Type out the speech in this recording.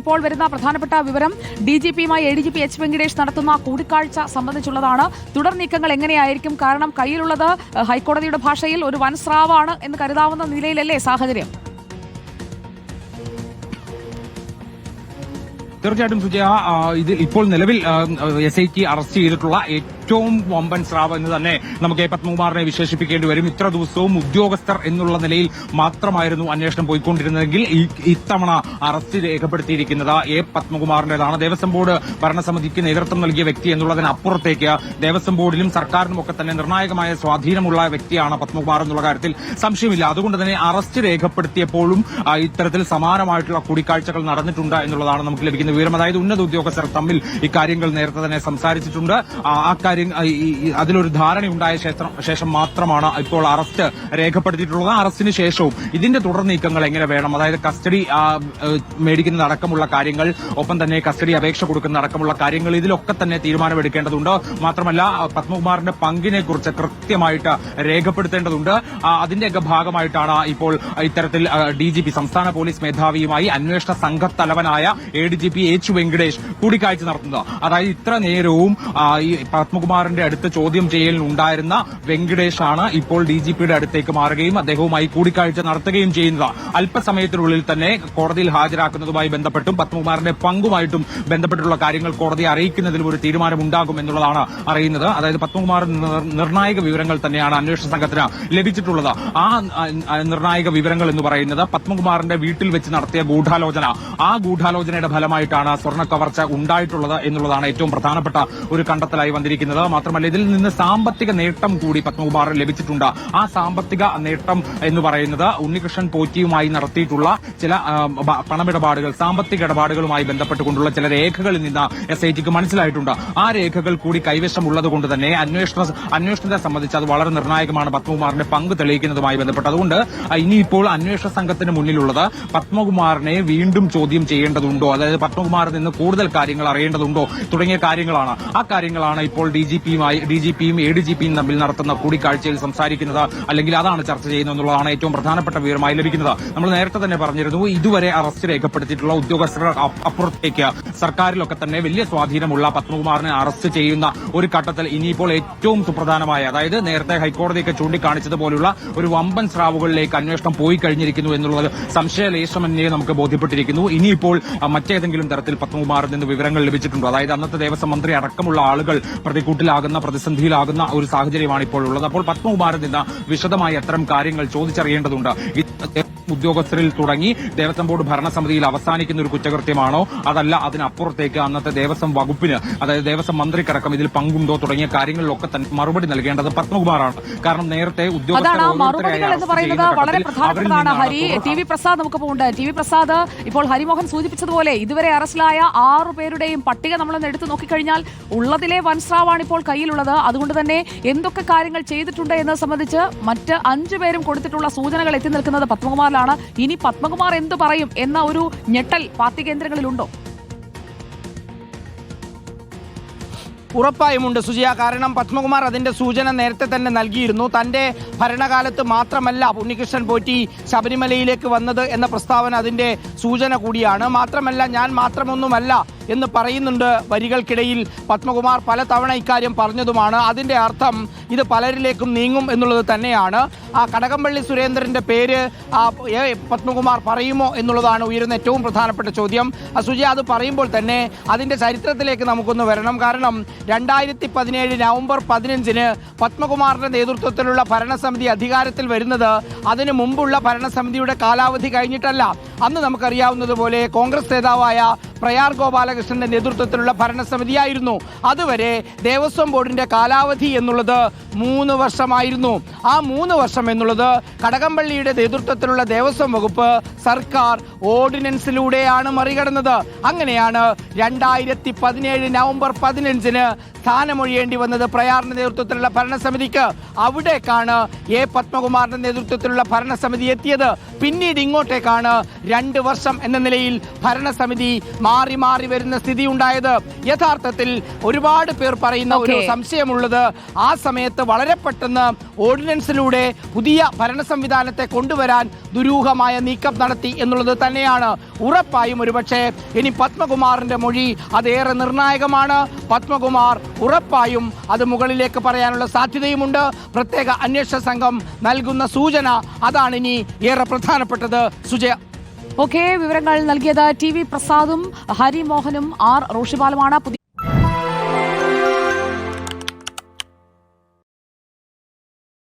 ഇപ്പോൾ വരുന്ന പ്രധാനപ്പെട്ട വിവരം ഡി ജി പിയുമായി A D G P H Venkatesh നടത്തുന്ന കൂടിക്കാഴ്ച സംബന്ധിച്ചുള്ളതാണ്. തുടർ നീക്കങ്ങൾ എങ്ങനെയായിരിക്കും? കാരണം കയ്യിലുള്ളത് ഹൈക്കോടതിയുടെ ഭാഷയിൽ ഒരു വൻ സ്രാവാണ് എന്ന് കരുതാവുന്ന നിലയിലല്ലേ സാഹചര്യം? തീർച്ചയായിട്ടും സുജയ ഇത് ഇപ്പോൾ നിലവിൽ എസ് ഐ ടി അറസ്റ്റ് ചെയ്തിട്ടുള്ള ഏറ്റവും വമ്പൻ സ്രാവ് എന്ന് തന്നെ നമുക്ക് എ പത്മകുമാറിനെ വിശേഷിപ്പിക്കേണ്ടി വരും. ഇത്ര ദിവസവും ഉദ്യോഗസ്ഥർ എന്നുള്ള നിലയിൽ മാത്രമായിരുന്നു അന്വേഷണം പോയിക്കൊണ്ടിരുന്നതെങ്കിൽ ഇത്തവണ അറസ്റ്റ് രേഖപ്പെടുത്തിയിരിക്കുന്നത് എ പത്മകുമാറിന്റേതാണ് ദേവസ്വം ബോർഡ് ഭരണസമിതിക്ക് നേതൃത്വം നൽകിയ വ്യക്തി എന്നുള്ളതിനപ്പുറത്തേക്ക് ദേവസ്വം ബോർഡിലും സർക്കാരിനും ഒക്കെ തന്നെ നിർണായകമായ സ്വാധീനമുള്ള വ്യക്തിയാണ് പത്മകുമാർ എന്നുള്ള കാര്യത്തിൽ സംശയമില്ല. അതുകൊണ്ട് തന്നെ അറസ്റ്റ് രേഖപ്പെടുത്തിയപ്പോഴും ഇത്തരത്തിൽ സമാനമായിട്ടുള്ള കൂടിക്കാഴ്ചകൾ നടന്നിട്ടുണ്ട് എന്നുള്ളതാണ് നമുക്ക് ലഭിക്കുന്ന വിവരം. അതായത് ഉന്നത ഉദ്യോഗസ്ഥർ തമ്മിൽ ഇക്കാര്യങ്ങൾ നേരത്തെ തന്നെ സംസാരിച്ചിട്ടുണ്ട്. ആ കാര്യം അതിലൊരു ധാരണയുണ്ടായ ശേഷം ശേഷം മാത്രമാണ് ഇപ്പോൾ അറസ്റ്റ് രേഖപ്പെടുത്തിയിട്ടുള്ളത്. അറസ്റ്റിന് ശേഷവും ഇതിന്റെ തുടർ നീക്കങ്ങൾ എങ്ങനെ വേണം? അതായത് കസ്റ്റഡി മേടിക്കുന്നതടക്കമുള്ള കാര്യങ്ങൾ ഒപ്പം തന്നെ കസ്റ്റഡി അപേക്ഷ കൊടുക്കുന്നതടക്കമുള്ള കാര്യങ്ങൾ ഇതിലൊക്കെ തന്നെ തീരുമാനമെടുക്കേണ്ടതുണ്ട്. മാത്രമല്ല പത്മകുമാറിന്റെ പങ്കിനെ കുറിച്ച് കൃത്യമായിട്ട് രേഖപ്പെടുത്തേണ്ടതുണ്ട്. അതിന്റെയൊക്കെ ഭാഗമായിട്ടാണ് ഇപ്പോൾ ഇത്തരത്തിൽ ഡി ജി പി സംസ്ഥാന പോലീസ് മേധാവിയുമായി അന്വേഷണ സംഘത്തലവനായ A D G P H Venkatesh കൂടിക്കാഴ്ച നടത്തുന്നത്. അതായത് ഇത്ര നേരവും ആ, ഈ പത്മകുമാറിന്റെ അടുത്ത് ചോദ്യം ചെയ്യലിനുണ്ടായിരുന്ന വെങ്കടേഷ് ആണ് ഇപ്പോൾ ഡി ജി പിയുടെ അടുത്തേക്ക് മാറുകയും അദ്ദേഹവുമായി കൂടിക്കാഴ്ച നടത്തുകയും ചെയ്യുന്നത്. അല്പസമയത്തിനുള്ളിൽ തന്നെ കോടതിയിൽ ഹാജരാക്കുന്നതുമായി ബന്ധപ്പെട്ടും പത്മകുമാറിന്റെ പങ്കുമായിട്ടും ബന്ധപ്പെട്ടുള്ള കാര്യങ്ങൾ കോടതിയെ അറിയിക്കുന്നതിലും ഒരു തീരുമാനമുണ്ടാകും എന്നുള്ളതാണ് അറിയുന്നത്. അതായത് പത്മകുമാർ നിർ- നിർണായക വിവരങ്ങൾ തന്നെയാണ് അന്വേഷണ സംഘത്തിന് ലഭിച്ചിട്ടുള്ളത്. ആ, നിർണായക വിവരങ്ങൾ എന്ന് പറയുന്നത് പത്മകുമാറിന്റെ വീട്ടിൽ വെച്ച് നടത്തിയ ഗൂഢാലോചന. ആ ഗൂഢാലോചനയുടെ ഫലമായിട്ടാണ് സ്വർണ കവർച്ച ഉണ്ടായിട്ടുള്ളത് എന്നുള്ളതാണ് ഏറ്റവും പ്രധാനപ്പെട്ട ഒരു കണ്ടെത്തലായി വന്നിരിക്കുന്നത്. മാത്രമല്ല ഇതിൽ നിന്ന് സാമ്പത്തിക നേട്ടം കൂടി പത്മകുമാറിന് ലഭിച്ചിട്ടുണ്ട്. ആ സാമ്പത്തിക നേട്ടം എന്ന് പറയുന്നത് ഉണ്ണികൃഷ്ണൻ പോറ്റിയുമായി നടത്തിയിട്ടുള്ള ചില പണമിടപാടുകൾ സാമ്പത്തിക ഇടപാടുകളുമായി ബന്ധപ്പെട്ടുകൊണ്ടുള്ള ചില രേഖകളിൽ നിന്ന് എസ് ഐ ടിക്ക് മനസ്സിലായിട്ടുണ്ട്. ആ രേഖകൾ കൂടി കൈവശമുള്ളത് കൊണ്ട് തന്നെ അന്വേഷണ അന്വേഷണത്തെ സംബന്ധിച്ച് അത് വളരെ നിർണായകമാണ്. പത്മകുമാറിന്റെ പങ്ക് തെളിയിക്കുന്നതുമായി ബന്ധപ്പെട്ട്. അതുകൊണ്ട് ഇനിയിപ്പോൾ അന്വേഷണ സംഘത്തിന് മുന്നിലുള്ളത് പത്മകുമാറിനെ വീണ്ടും ചോദ്യം ചെയ്യേണ്ടതുണ്ടോ? അതായത് പത്മകുമാറിൽ നിന്ന് കൂടുതൽ കാര്യങ്ങൾ അറിയേണ്ടതുണ്ടോ? തുടങ്ങിയ കാര്യങ്ങളാണ്. ആ കാര്യങ്ങളാണ് ഇപ്പോൾ ഡി ജി പിയുമായി ഡി ജി പിയും എ ഡി ജി പിയും തമ്മിൽ നടത്തുന്ന കൂടിക്കാഴ്ചയിൽ സംസാരിക്കുന്നത് അല്ലെങ്കിൽ അതാണ് ചർച്ച ചെയ്യുന്നത് എന്നുള്ളതാണ് ഏറ്റവും പ്രധാനപ്പെട്ട വിവരമായി ലഭിക്കുന്നത്. നമ്മൾ നേരത്തെ തന്നെ പറഞ്ഞിരുന്നു ഇതുവരെ അറസ്റ്റ് രേഖപ്പെടുത്തിയിട്ടുള്ള ഉദ്യോഗസ്ഥരുടെ അപ്പ- അപ്പുറത്തേക്ക് സർക്കാരിലൊക്കെ തന്നെ വലിയ സ്വാധീനമുള്ള പത്മകുമാറിനെ അറസ്റ്റ് ചെയ്യുന്ന ഒരു ഘട്ടത്തിൽ ഇനിയിപ്പോൾ ഏറ്റവും സുപ്രധാനമായ അതായത് നേരത്തെ ഹൈക്കോടതിയൊക്കെ ചൂണ്ടിക്കാണിച്ചതുപോലുള്ള ഒരു വമ്പൻ സ്രാവുകളിലേക്ക് അന്വേഷണം പോയി കഴിഞ്ഞിരിക്കുന്നു എന്നുള്ളത് സംശയലേശമന്യെ നമുക്ക് ബോധ്യപ്പെട്ടിരിക്കുന്നു. ഇനിയിപ്പോൾ മറ്റേതെങ്കിലും തരത്തിൽ പത്മകുമാറിൽ നിന്ന് വിവരങ്ങൾ ലഭിച്ചിട്ടുണ്ടോ? അതായത് അന്നത്തെ ദേവസ്വം മന്ത്രി അടക്കമുള്ള ആളുകൾ പ്രതിക്കൂട്ടിലാകുന്ന പ്രതിസന്ധിയിലാകുന്ന ഒരു സാഹചര്യമാണ് ഇപ്പോൾ ഉള്ളത് അപ്പോൾ പത്മകുമാരൻ നിന്ന് വിശദമായി അത്തരം കാര്യങ്ങൾ ചോദിച്ചറിയേണ്ടതുണ്ട്. ഉദ്യോഗസ്ഥരിൽ തുടങ്ങി ദേവസ്വം ബോർഡ് ഭരണസമിതിയിൽ അവസാനിക്കുന്ന ഒരു കുറ്റകൃത്യമാണോ? അതല്ല അതിനപ്പുറത്തേക്ക് അന്നത്തെ ദേവസ്വം വകുപ്പിന് അതായത് ദേവസ്വം മന്ത്രിക്കടക്കം ഇതിൽ പങ്കുണ്ടോ തുടങ്ങിയ കാര്യങ്ങളിലൊക്കെ തന്നെ മറുപടി നൽകേണ്ടത് പത്മകുമാറാണ്. കാരണം നേരത്തെ ഉദ്യോഗസ്ഥർ പ്രസാദ് നമുക്ക് പോകുന്നുണ്ട് ടി വി പ്രസാദ് ഇപ്പോൾ ഹരിമോഹൻ സൂചിപ്പിച്ചതുപോലെ ഇതുവരെ അറസ്റ്റിലായ ആറു പേരുടെയും പട്ടിക നമ്മളൊന്ന് എടുത്തു നോക്കിക്കഴിഞ്ഞാൽ ഉള്ളതിലെ വൻസ്രാവാണ് ഇപ്പോൾ കയ്യിലുള്ളത്. അതുകൊണ്ട് തന്നെ എന്തൊക്കെ കാര്യങ്ങൾ ചെയ്തിട്ടുണ്ട് എന്നത് സംബന്ധിച്ച് മറ്റ് അഞ്ചു പേരും കൊടുത്തിട്ടുള്ള സൂചനകൾ എത്തി നിൽക്കുന്നത് പത്മകുമാറിലാണ് ഇനി പത്മകുമാർ എന്ത് പറയും എന്ന ഒരു ഞെട്ടൽ പാർട്ടി കേന്ദ്രങ്ങളിലുണ്ടോ? ഉറപ്പായുമുണ്ട് സുജിയ. കാരണം പത്മകുമാർ അതിന്റെ സൂചന നേരത്തെ തന്നെ നൽകിയിരുന്നു. തന്റെ ഭരണകാലത്ത് മാത്രമല്ല ഉണ്ണികൃഷ്ണൻ പോറ്റി ശബരിമലയിലേക്ക് വന്നത് എന്ന പ്രസ്താവന അതിന്റെ സൂചന കൂടിയാണ്. മാത്രമല്ല ഞാൻ മാത്രമൊന്നുമല്ല എന്ന് പറയുന്നുണ്ട്. വരികൾക്കിടയിൽ പത്മകുമാർ പല തവണ ഇക്കാര്യം പറഞ്ഞതുമാണ്. അതിന്റെ അർത്ഥം ഇത് പലരിലേക്കും നീങ്ങും എന്നുള്ളത് തന്നെയാണ്. ആ കടകംപള്ളി സുരേന്ദ്രന്റെ പേര് ആ, പത്മകുമാർ പറയുമോ എന്നുള്ളതാണ് ഉയരുന്ന ഏറ്റവും പ്രധാനപ്പെട്ട ചോദ്യം. സുജി അത് പറയുമ്പോൾ തന്നെ അതിന്റെ ചരിത്രത്തിലേക്ക് നമുക്കൊന്ന് വരണം. കാരണം രണ്ടായിരത്തി പതിനേഴ് നവംബർ പതിനഞ്ചിന് പത്മകുമാറിന്റെ നേതൃത്വത്തിലുള്ള ഭരണസമിതി അധികാരത്തിൽ വരുന്നത് അതിനു മുമ്പുള്ള ഭരണസമിതിയുടെ കാലാവധി കഴിഞ്ഞിട്ടല്ല. അന്ന് നമുക്കറിയാവുന്നതുപോലെ കോൺഗ്രസ് നേതാവായ പ്രയാർ ഗോപാലകൃഷ്ണന്റെ നേതൃത്വത്തിലുള്ള ഭരണസമിതിയായിരുന്നു. അതുവരെ ദേവസ്വം ബോർഡിന്റെ കാലാവധി എന്നുള്ളത് മൂന്ന് വർഷമായിരുന്നു. ആ മൂന്ന് വർഷം എന്നുള്ളത് കടകംപള്ളിയുടെ നേതൃത്വത്തിലുള്ള ദേവസ്വം വകുപ്പ് സർക്കാർ ഓർഡിനൻസിലൂടെയാണ് മറികടന്നത്. അങ്ങനെയാണ് രണ്ടായിരത്തി പതിനേഴ് നവംബർ പതിനഞ്ചിന് സ്ഥാനമൊഴിയേണ്ടി വന്നത് പ്രയാറിന്റെ നേതൃത്വത്തിലുള്ള ഭരണസമിതിക്ക്. അവിടേക്കാണ് എ പത്മകുമാറിന്റെ നേതൃത്വത്തിലുള്ള ഭരണസമിതി എത്തിയത്. പിന്നീട് ഇങ്ങോട്ടേക്കാണ് രണ്ട് വർഷം എന്ന നിലയിൽ ഭരണസമിതി മാറി മാറി വരുന്ന സ്ഥിതി ഉണ്ടായത്. യഥാർത്ഥത്തിൽ ഒരുപാട് പേർ പറയുന്ന ഒരു സംശയമുള്ളത് ആ സമയത്ത് വളരെ പെട്ടെന്ന് ഓർഡിനൻസിലൂടെ പുതിയ ഭരണ സംവിധാനത്തെ കൊണ്ടുവരാൻ ദുരൂഹമായ നീക്കം നടത്തി എന്നുള്ളത് തന്നെയാണ്. ഉറപ്പായും ഒരുപക്ഷെ ഇനി പത്മകുമാറിന്റെ മൊഴി അതേറെ നിർണായകമാണ്. പത്മകുമാർ ഉറപ്പായും അത് മുകളിലേക്ക് പറയാനുള്ള സാധ്യതയുമുണ്ട്. പ്രത്യേക അന്വേഷണ സംഘം നൽകുന്ന സൂചന അതാണ് ഇനി ഏറെ പ്രധാനപ്പെട്ടത്. സുജയ ഓക്കെ വിവരങ്ങൾ നൽകിയത് ടി വി പ്രസാദും ഹരിമോഹനും ആർ റോഷിപാലുമാണ്.